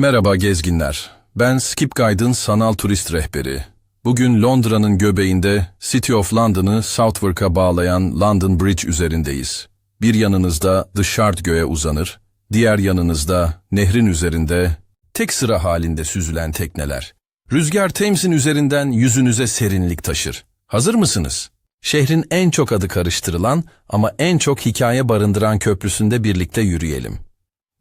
Merhaba gezginler. Ben Skip Guide'ın sanal turist rehberi. Bugün Londra'nın göbeğinde City of London'ı Southwark'a bağlayan London Bridge üzerindeyiz. Bir yanınızda The Shard göğe uzanır, diğer yanınızda nehrin üzerinde tek sıra halinde süzülen tekneler. Rüzgar Thames'in üzerinden yüzünüze serinlik taşır. Hazır mısınız? Şehrin en çok adı karıştırılan ama en çok hikaye barındıran köprüsünde birlikte yürüyelim.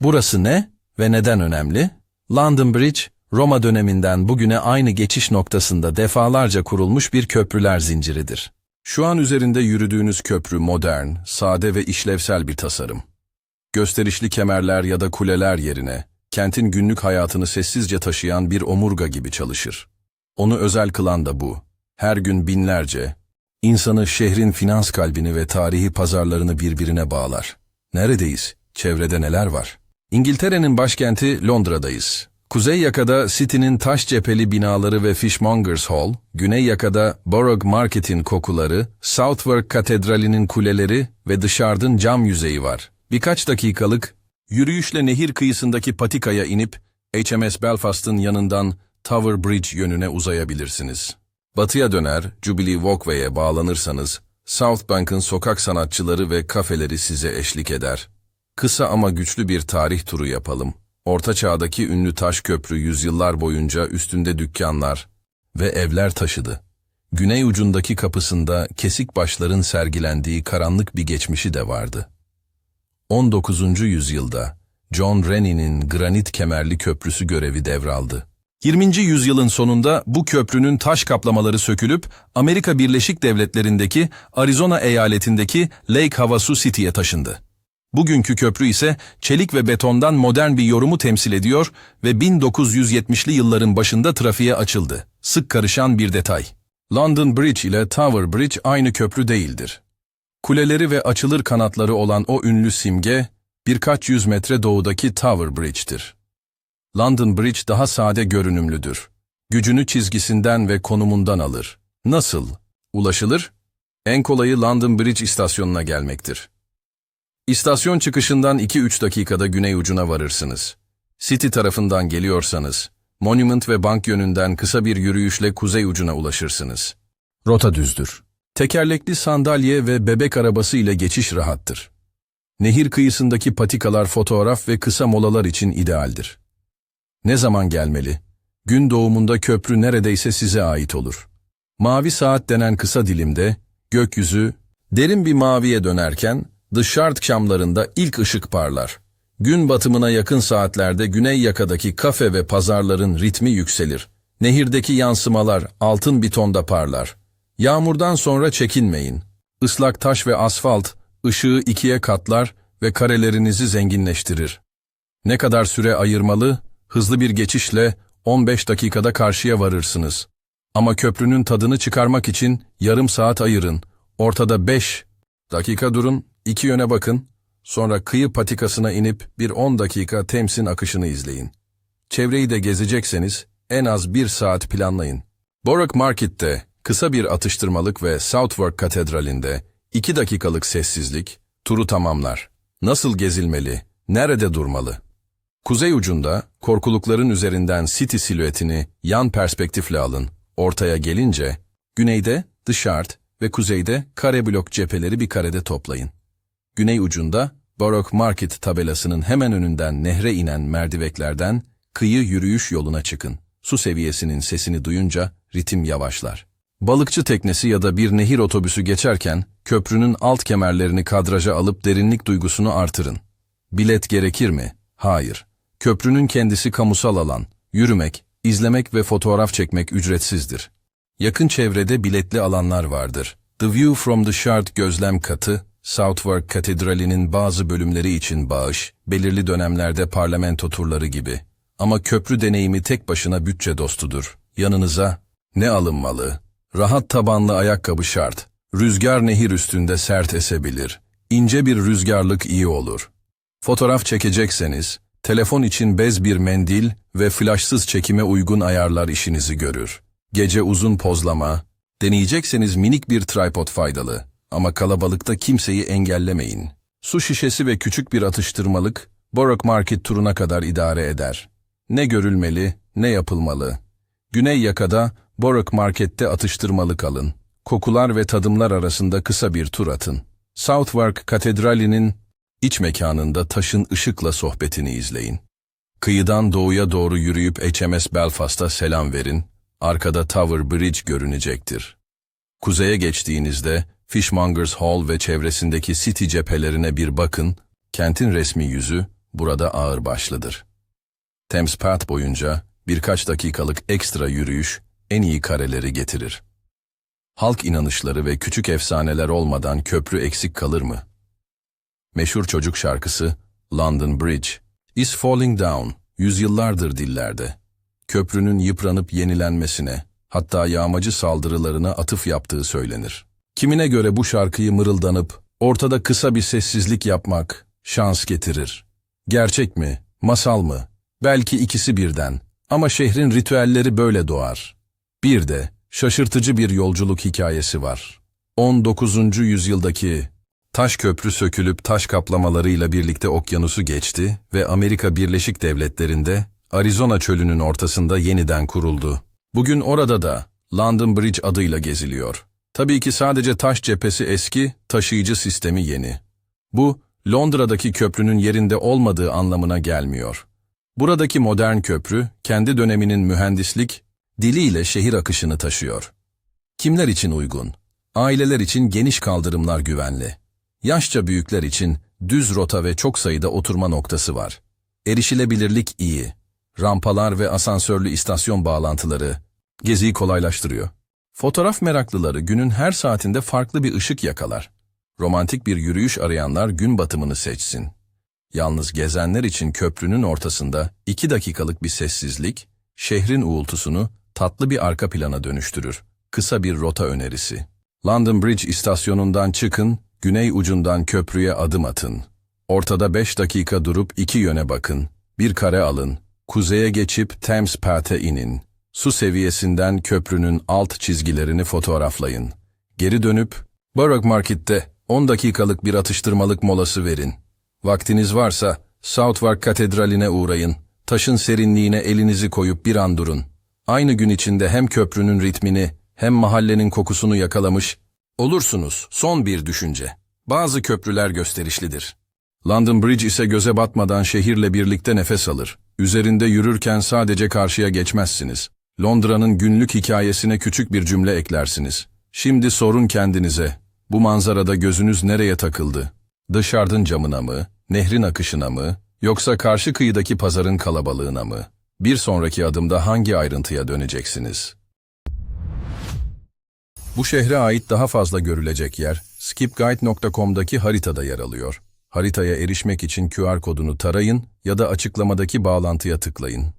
Burası ne ve neden önemli? London Bridge, Roma döneminden bugüne aynı geçiş noktasında defalarca kurulmuş bir köprüler zinciridir. Şu an üzerinde yürüdüğünüz köprü modern, sade ve işlevsel bir tasarım. Gösterişli kemerler ya da kuleler yerine, kentin günlük hayatını sessizce taşıyan bir omurga gibi çalışır. Onu özel kılan da bu. Her gün binlerce, insanı şehrin finans kalbini ve tarihi pazarlarını birbirine bağlar. Neredeyiz? Çevrede neler var? İngiltere'nin başkenti Londra'dayız. Kuzey yakada City'nin taş cepheli binaları ve Fishmongers Hall, güney yakada Borough Market'in kokuları, Southwark Katedrali'nin kuleleri ve dışarıdın cam yüzeyi var. Birkaç dakikalık yürüyüşle nehir kıyısındaki patikaya inip HMS Belfast'ın yanından Tower Bridge yönüne uzayabilirsiniz. Batıya döner, Jubilee Walkway'e bağlanırsanız, Southbank'ın sokak sanatçıları ve kafeleri size eşlik eder. Kısa ama güçlü bir tarih turu yapalım. Orta Çağ'daki ünlü taş köprü yüzyıllar boyunca üstünde dükkanlar ve evler taşıdı. Güney ucundaki kapısında kesik başların sergilendiği karanlık bir geçmişi de vardı. 19. yüzyılda John Rennie'nin granit kemerli köprüsü görevi devraldı. 20. yüzyılın sonunda bu köprünün taş kaplamaları sökülüp Amerika Birleşik Devletleri'ndeki Arizona eyaletindeki Lake Havasu City'ye taşındı. Bugünkü köprü ise çelik ve betondan modern bir yorumu temsil ediyor ve 1970'li yılların başında trafiğe açıldı. Sık karışan bir detay. London Bridge ile Tower Bridge aynı köprü değildir. Kuleleri ve açılır kanatları olan o ünlü simge, birkaç yüz metre doğudaki Tower Bridge'tir. London Bridge daha sade görünümlüdür. Gücünü çizgisinden ve konumundan alır. Nasıl? Ulaşılır? En kolayı London Bridge istasyonuna gelmektir. İstasyon çıkışından 2-3 dakikada güney ucuna varırsınız. City tarafından geliyorsanız, Monument ve Bank yönünden kısa bir yürüyüşle kuzey ucuna ulaşırsınız. Rota düzdür. Tekerlekli sandalye ve bebek arabası ile geçiş rahattır. Nehir kıyısındaki patikalar fotoğraf ve kısa molalar için idealdir. Ne zaman gelmeli? Gün doğumunda köprü neredeyse size ait olur. Mavi saat denen kısa dilimde, gökyüzü, derin bir maviye dönerken, The Shard camlarında ilk ışık parlar. Gün batımına yakın saatlerde güney yakadaki kafe ve pazarların ritmi yükselir. Nehirdeki yansımalar altın bir tonda parlar. Yağmurdan sonra çekinmeyin. Islak taş ve asfalt ışığı ikiye katlar ve karelerinizi zenginleştirir. Ne kadar süre ayırmalı? Hızlı bir geçişle 15 dakikada karşıya varırsınız. Ama köprünün tadını çıkarmak için yarım saat ayırın. Ortada 5 dakika durun, iki yöne bakın, sonra kıyı patikasına inip bir 10 dakika Tems'in akışını izleyin. Çevreyi de gezecekseniz en az bir saat planlayın. Borough Market'te kısa bir atıştırmalık ve Southwark Katedrali'nde 2 dakikalık sessizlik turu tamamlar. Nasıl gezilmeli, nerede durmalı? Kuzey ucunda korkulukların üzerinden City silüetini yan perspektifle alın. Ortaya gelince güneyde The Shard ve kuzeyde kare blok cepheleri bir karede toplayın. Güney ucunda Borough Market tabelasının hemen önünden nehre inen merdiveklerden kıyı yürüyüş yoluna çıkın. Su seviyesinin sesini duyunca ritim yavaşlar. Balıkçı teknesi ya da bir nehir otobüsü geçerken köprünün alt kemerlerini kadraja alıp derinlik duygusunu artırın. Bilet gerekir mi? Hayır. Köprünün kendisi kamusal alan. Yürümek, izlemek ve fotoğraf çekmek ücretsizdir. Yakın çevrede biletli alanlar vardır. The View from the Shard gözlem katı, Southwark Katedrali'nin bazı bölümleri için bağış, belirli dönemlerde parlamento turları gibi. Ama köprü deneyimi tek başına bütçe dostudur. Yanınıza ne alınmalı? Rahat tabanlı ayakkabı şart. Rüzgar nehir üstünde sert esebilir. İnce bir rüzgarlık iyi olur. Fotoğraf çekecekseniz, telefon için bez bir mendil ve flaşsız çekime uygun ayarlar işinizi görür. Gece uzun pozlama, deneyecekseniz minik bir tripod faydalı. Ama kalabalıkta kimseyi engellemeyin. Su şişesi ve küçük bir atıştırmalık, Borough Market turuna kadar idare eder. Ne görülmeli, ne yapılmalı. Güney yakada Borough Market'te atıştırmalık alın. Kokular ve tadımlar arasında kısa bir tur atın. Southwark Katedrali'nin iç mekanında taşın ışıkla sohbetini izleyin. Kıyıdan doğuya doğru yürüyüp HMS Belfast'a selam verin. Arkada Tower Bridge görünecektir. Kuzeye geçtiğinizde Fishmongers Hall ve çevresindeki City cephelerine bir bakın. Kentin resmi yüzü burada ağırbaşlıdır. Thames Path boyunca birkaç dakikalık ekstra yürüyüş en iyi kareleri getirir. Halk inanışları ve küçük efsaneler olmadan köprü eksik kalır mı? Meşhur çocuk şarkısı London Bridge is falling down yüzyıllardır dillerde. Köprünün yıpranıp yenilenmesine, hatta yağmacı saldırılarına atıf yaptığı söylenir. Kimine göre bu şarkıyı mırıldanıp ortada kısa bir sessizlik yapmak şans getirir. Gerçek mi, masal mı? Belki ikisi birden. Ama şehrin ritüelleri böyle doğar. Bir de şaşırtıcı bir yolculuk hikayesi var. 19. yüzyıldaki taş köprü sökülüp taş kaplamalarıyla birlikte okyanusu geçti ve Amerika Birleşik Devletleri'nde Arizona çölünün ortasında yeniden kuruldu. Bugün orada da London Bridge adıyla geziliyor. Tabii ki sadece taş cephesi eski, taşıyıcı sistemi yeni. Bu, Londra'daki köprünün yerinde olmadığı anlamına gelmiyor. Buradaki modern köprü, kendi döneminin mühendislik, diliyle şehir akışını taşıyor. Kimler için uygun? Aileler için geniş kaldırımlar güvenli. Yaşça büyükler için düz rota ve çok sayıda oturma noktası var. Erişilebilirlik iyi. Rampalar ve asansörlü istasyon bağlantıları geziyi kolaylaştırıyor. Fotoğraf meraklıları günün her saatinde farklı bir ışık yakalar. Romantik bir yürüyüş arayanlar gün batımını seçsin. Yalnız gezenler için köprünün ortasında iki dakikalık bir sessizlik, şehrin uğultusunu tatlı bir arka plana dönüştürür. Kısa bir rota önerisi. London Bridge istasyonundan çıkın, güney ucundan köprüye adım atın. Ortada beş dakika durup iki yöne bakın. Bir kare alın. Kuzeye geçip Thames Path'e inin. Su seviyesinden köprünün alt çizgilerini fotoğraflayın. Geri dönüp Borough Market'te 10 dakikalık bir atıştırmalık molası verin. Vaktiniz varsa Southwark Katedrali'ne uğrayın. Taşın serinliğine elinizi koyup bir an durun. Aynı gün içinde hem köprünün ritmini hem mahallenin kokusunu yakalamış olursunuz. Son bir düşünce. Bazı köprüler gösterişlidir. London Bridge ise göze batmadan şehirle birlikte nefes alır. Üzerinde yürürken sadece karşıya geçmezsiniz. Londra'nın günlük hikayesine küçük bir cümle eklersiniz. Şimdi sorun kendinize. Bu manzarada gözünüz nereye takıldı? Dışarıdın camına mı, nehrin akışına mı, yoksa karşı kıyıdaki pazarın kalabalığına mı? Bir sonraki adımda hangi ayrıntıya döneceksiniz? Bu şehre ait daha fazla görülecek yer, skipguide.com'daki haritada yer alıyor. Haritaya erişmek için QR kodunu tarayın ya da açıklamadaki bağlantıya tıklayın.